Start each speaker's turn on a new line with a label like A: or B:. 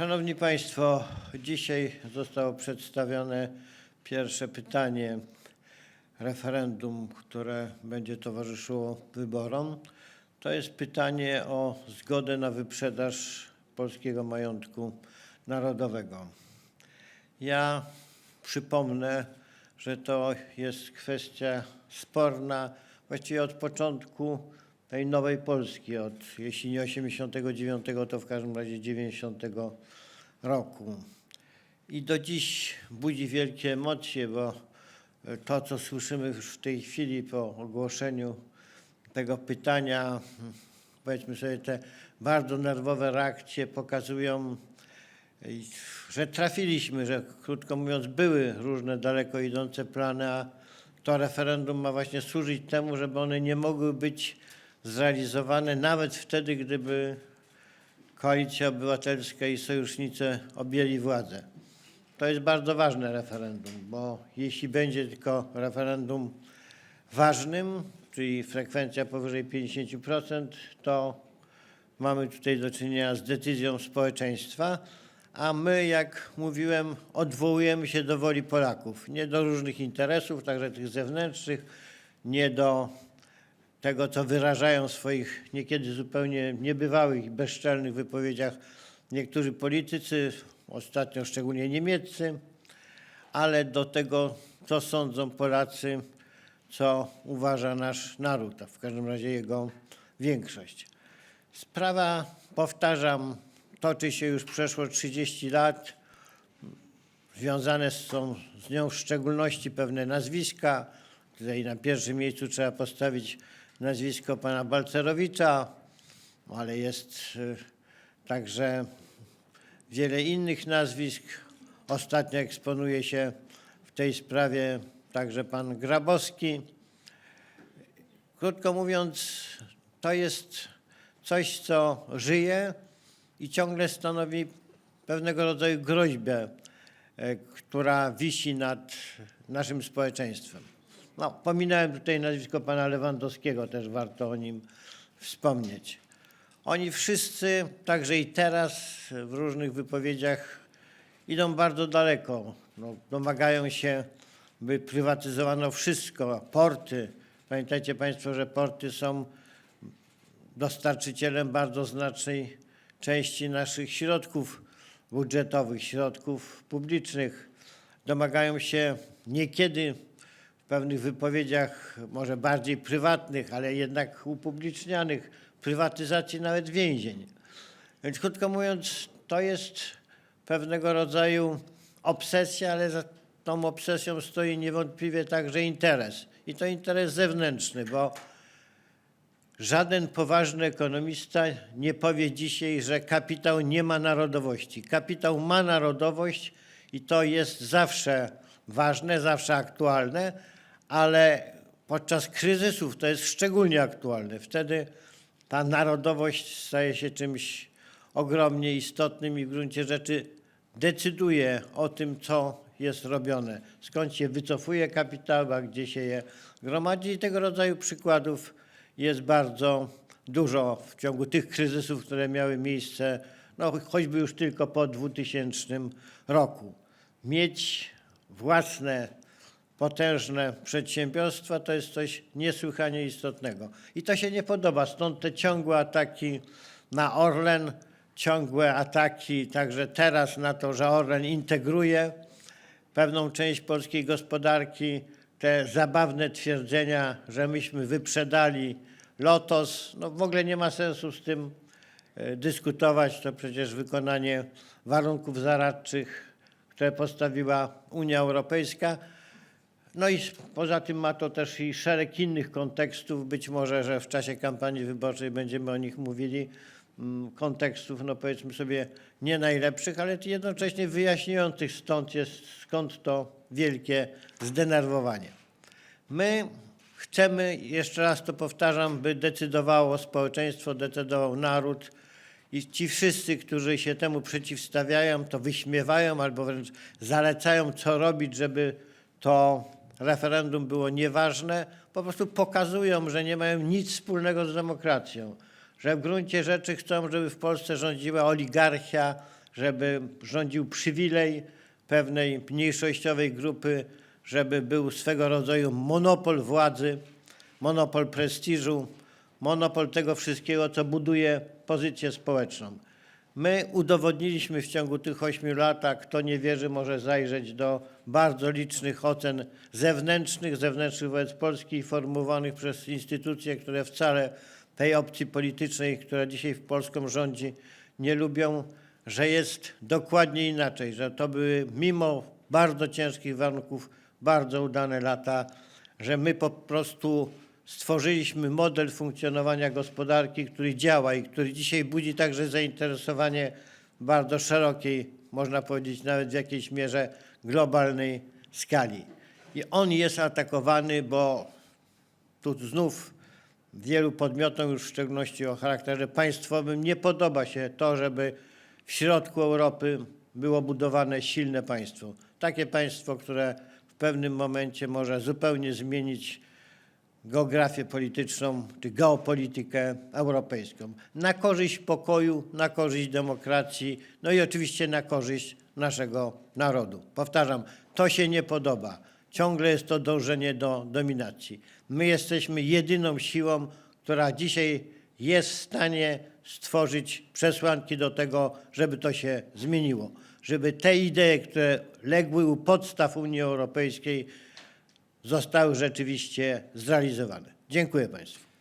A: Szanowni Państwo, dzisiaj zostało przedstawione pierwsze pytanie referendum, które będzie towarzyszyło wyborom. To jest pytanie o zgodę na wyprzedaż polskiego majątku narodowego. Ja przypomnę, że to jest kwestia sporna właściwie od początku tej nowej Polski, od jeśli nie 89, to w każdym razie 90 roku. I do dziś budzi wielkie emocje, bo to, co słyszymy już w tej chwili po ogłoszeniu tego pytania, powiedzmy sobie, te bardzo nerwowe reakcje pokazują, że trafiliśmy, że krótko mówiąc były różne daleko idące plany, a to referendum ma właśnie służyć temu, żeby one nie mogły być zrealizowane nawet wtedy, gdyby Koalicja Obywatelska i sojusznicy objęli władzę. To jest bardzo ważne referendum, bo jeśli będzie tylko referendum ważnym, czyli frekwencja powyżej 50%, to mamy tutaj do czynienia z decyzją społeczeństwa, a my, jak mówiłem, odwołujemy się do woli Polaków, nie do różnych interesów, także tych zewnętrznych, nie do tego, co wyrażają w swoich niekiedy zupełnie niebywałych i bezczelnych wypowiedziach niektórzy politycy, ostatnio szczególnie niemieccy, ale do tego, co sądzą Polacy, co uważa nasz naród, a w każdym razie jego większość. Sprawa, powtarzam, toczy się już przeszło 30 lat. Związane są z nią w szczególności pewne nazwiska. Tutaj na pierwszym miejscu trzeba postawić nazwisko pana Balcerowicza, ale jest y, także wiele innych nazwisk. Ostatnio eksponuje się w tej sprawie także pan Grabowski. Krótko mówiąc, to jest coś, co żyje i ciągle stanowi pewnego rodzaju groźbę, e, która wisi nad naszym społeczeństwem. No, pominąłem tutaj nazwisko pana Lewandowskiego, też warto o nim wspomnieć. Oni wszyscy, także i teraz w różnych wypowiedziach idą bardzo daleko. No, domagają się, by prywatyzowano wszystko, porty. Pamiętajcie Państwo, że porty są dostarczycielem bardzo znacznej części naszych środków budżetowych, środków publicznych. Domagają się niekiedy pewnych wypowiedziach, może bardziej prywatnych, ale jednak upublicznianych, prywatyzacji nawet więzień. Więc krótko mówiąc, to jest pewnego rodzaju obsesja, ale za tą obsesją stoi niewątpliwie także interes. I to interes zewnętrzny, bo Żaden poważny ekonomista nie powie dzisiaj, że kapitał nie ma narodowości. Kapitał ma narodowość i to jest zawsze ważne, zawsze aktualne, ale podczas kryzysów to jest szczególnie aktualne. Wtedy ta narodowość staje się czymś ogromnie istotnym i w gruncie rzeczy decyduje o tym, co jest robione, skąd się wycofuje kapitał, a gdzie się je gromadzi. I tego rodzaju przykładów jest bardzo dużo w ciągu tych kryzysów, które miały miejsce, no choćby już tylko po 2000 roku. Mieć własne, potężne przedsiębiorstwa to jest coś niesłychanie istotnego. I to się nie podoba, stąd te ciągłe ataki na Orlen, ciągłe ataki także teraz na to, że Orlen integruje pewną część polskiej gospodarki, te zabawne twierdzenia, że myśmy wyprzedali Lotos, no w ogóle nie ma sensu z tym e, dyskutować. To przecież wykonanie warunków zaradczych, które postawiła Unia Europejska. No i poza tym ma to też i szereg innych kontekstów. Być może, że w czasie kampanii wyborczej będziemy o nich mówili. mm, Kontekstów, no powiedzmy sobie, nie najlepszych, ale jednocześnie wyjaśniających stąd jest, skąd to wielkie zdenerwowanie. My chcemy, jeszcze raz to powtarzam, by decydowało społeczeństwo, decydował naród i ci wszyscy, którzy się temu przeciwstawiają, to wyśmiewają albo wręcz zalecają, co robić, żeby to referendum było nieważne, po prostu pokazują, że nie mają nic wspólnego z demokracją, że w gruncie rzeczy chcą, żeby w Polsce rządziła oligarchia, żeby rządził przywilej pewnej mniejszościowej grupy, żeby był swego rodzaju monopol władzy, monopol prestiżu, monopol tego wszystkiego, co buduje pozycję społeczną. My udowodniliśmy w ciągu tych ośmiu lat, a kto nie wierzy, może zajrzeć do bardzo licznych ocen zewnętrznych, zewnętrznych wobec Polski, formułowanych przez instytucje, które wcale tej opcji politycznej, która dzisiaj w Polską rządzi, nie lubią, że jest dokładnie inaczej, że to były mimo bardzo ciężkich warunków bardzo udane lata, że my po prostu stworzyliśmy model funkcjonowania gospodarki, który działa i który dzisiaj budzi także zainteresowanie bardzo szerokiej, można powiedzieć nawet w jakiejś mierze globalnej skali. I on jest atakowany, bo tu znów wielu podmiotom, już w szczególności o charakterze państwowym, nie podoba się to, żeby w środku Europy było budowane silne państwo. Takie państwo, które w pewnym momencie może zupełnie zmienić geografię polityczną czy geopolitykę europejską. Na korzyść pokoju, na korzyść demokracji, no i oczywiście na korzyść naszego narodu. Powtarzam, to się nie podoba. Ciągle jest to dążenie do dominacji. My jesteśmy jedyną siłą, która dzisiaj jest w stanie stworzyć przesłanki do tego, żeby to się zmieniło. Żeby te idee, które legły u podstaw Unii Europejskiej, zostały rzeczywiście zrealizowane. Dziękuję Państwu.